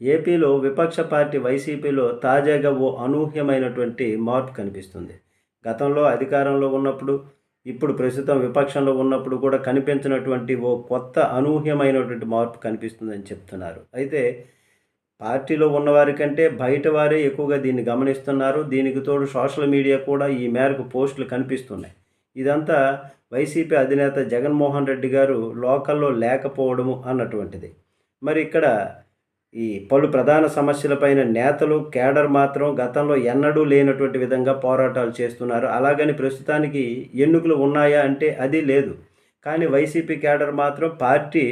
ఏపీలో విపక్ష పార్టీ వైసీపీలో తాజాగా ఓ అనూహ్యమైనటువంటి మార్పు కనిపిస్తుంది. గతంలో అధికారంలో ఉన్నప్పుడు ఇప్పుడు ప్రస్తుతం విపక్షంలో ఉన్నప్పుడు కూడా కనిపించినటువంటి ఓ కొత్త అనూహ్యమైనటువంటి మార్పు కనిపిస్తుందని చెప్తున్నారు. అయితే పార్టీలో ఉన్నవారి కంటే బయట వారే ఎక్కువగా దీన్ని గమనిస్తున్నారు. దీనికి తోడు సోషల్ మీడియా కూడా ఈ మేరకు పోస్టులు కనిపిస్తున్నాయి. ఇదంతా వైసీపీ అధినేత జగన్మోహన్ రెడ్డి గారు లోకల్లో లేకపోవడము అన్నటువంటిది. మరి ఇక్కడ ఈ పలు ప్రధాన సమస్యలపైన నేతలు కేడర్ మాత్రం గతంలో ఎన్నడూ లేనటువంటి విధంగా పోరాటాలు చేస్తున్నారు. అలాగని ప్రస్తుతానికి ఎన్నికలు ఉన్నాయా అంటే అది లేదు. కానీ వైసీపీ కేడర్ మాత్రం పార్టీ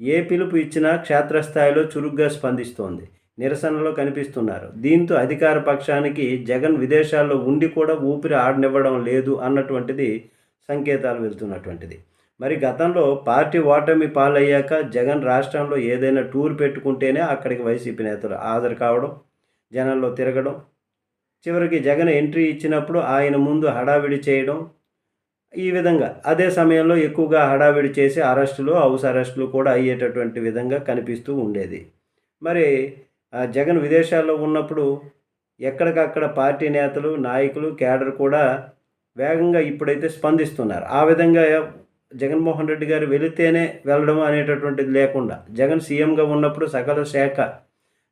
ఏ పిలుపు ఇచ్చినా క్షేత్రస్థాయిలో చురుగ్గా స్పందిస్తోంది. నిరసనలో కనిపిస్తున్నారు. దీంతో అధికార పక్షానికి జగన్ విదేశాల్లో ఉండి కూడా ఊపిరి ఆడనివ్వడం లేదు అన్నటువంటిది సంకేతాలు వెళ్తున్నటువంటిది. మరి గతంలో పార్టీ ఓటమి పాలయ్యాక జగన్ రాష్ట్రంలో ఏదైనా టూర్ పెట్టుకుంటేనే అక్కడికి వైసీపీ నేతలు హాజరు కావడం జనంలో తిరగడం చివరికి జగన్ ఎంట్రీ ఇచ్చినప్పుడు ఆయన ముందు హడావిడి చేయడం ఈ విధంగా. అదే సమయంలో ఎక్కువగా హడావిడి చేసి అరెస్టులు హౌస్ అరెస్టులు కూడా అయ్యేటటువంటి విధంగా కనిపిస్తూ ఉండేది. మరి ఆ జగన్ విదేశాల్లో ఉన్నప్పుడు ఎక్కడికక్కడ పార్టీ నేతలు నాయకులు కేడర్ కూడా వేగంగా ఇప్పుడైతే స్పందిస్తున్నారు. ఆ విధంగా జగన్మోహన్ రెడ్డి గారు వెళితేనే వెళ్ళడం అనేటటువంటిది లేకుండా జగన్ సీఎంగా ఉన్నప్పుడు సకల శాఖ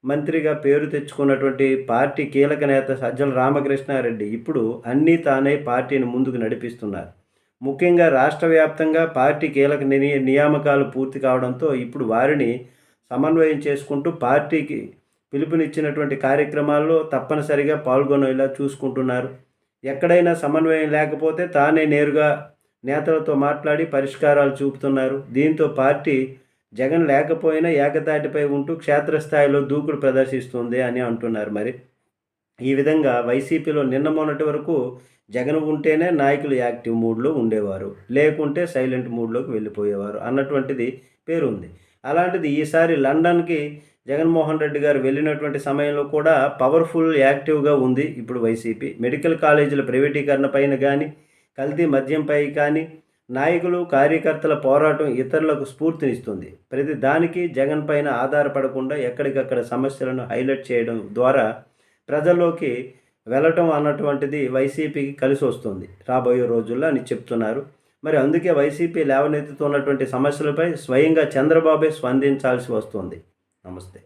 మంత్రిగా పేరు తెచ్చుకున్నటువంటి పార్టీ కీలక నేత సజ్జల రామకృష్ణారెడ్డి ఇప్పుడు అన్నీ తానే పార్టీని ముందుకు నడిపిస్తున్నారు. ముఖ్యంగా రాష్ట్ర వ్యాప్తంగా పార్టీ కీలక నియ- నియామకాలు పూర్తి కావడంతో ఇప్పుడు వారిని సమన్వయం చేసుకుంటూ పార్టీకి పిలుపునిచ్చినటువంటి కార్యక్రమాల్లో తప్పనిసరిగా పాల్గొనేలా చూసుకుంటున్నారు. ఎక్కడైనా సమన్వయం లేకపోతే తానే నేరుగా నేతలతో మాట్లాడి పరిష్కారాలు చూపుతున్నారు. దీంతో పార్టీ జగన్ లేకపోయినా ఏకతాటిపై ఉంటూ క్షేత్రస్థాయిలో దూకుడు ప్రదర్శిస్తుంది అని అంటున్నారు. మరి ఈ విధంగా వైసీపీలో నిన్న మొన్నటి వరకు జగన్ ఉంటేనే నాయకులు యాక్టివ్ మూడ్లో ఉండేవారు. లేకుంటే సైలెంట్ మూడ్లోకి వెళ్ళిపోయేవారు అన్నటువంటిది పేరుంది. అలాంటిది ఈసారి లండన్కి జగన్మోహన్ రెడ్డి గారు వెళ్ళినటువంటి సమయంలో కూడా పవర్ఫుల్ యాక్టివ్గా ఉంది ఇప్పుడు వైసీపీ. మెడికల్ కాలేజీల ప్రైవేటీకరణ పైన కానీ కల్తీ మద్యంపై కానీ నాయకులు కార్యకర్తల పోరాటం ఇతరులకు స్ఫూర్తినిస్తుంది. ప్రతి దానికి జగన్ పైన ఆధారపడకుండా ఎక్కడికక్కడ సమస్యలను హైలైట్ చేయడం ద్వారా ప్రజల్లోకి వెళ్ళటం అన్నటువంటిది వైసీపీకి కలిసి వస్తుంది. రాబోయే రోజుల్లో అని చెప్తున్నారు. మరి అందుకే వైసీపీ లేవనెత్తుతున్నటువంటి సమస్యలపై స్వయంగా చంద్రబాబే స్పందించాల్సి వస్తుంది. నమస్తే.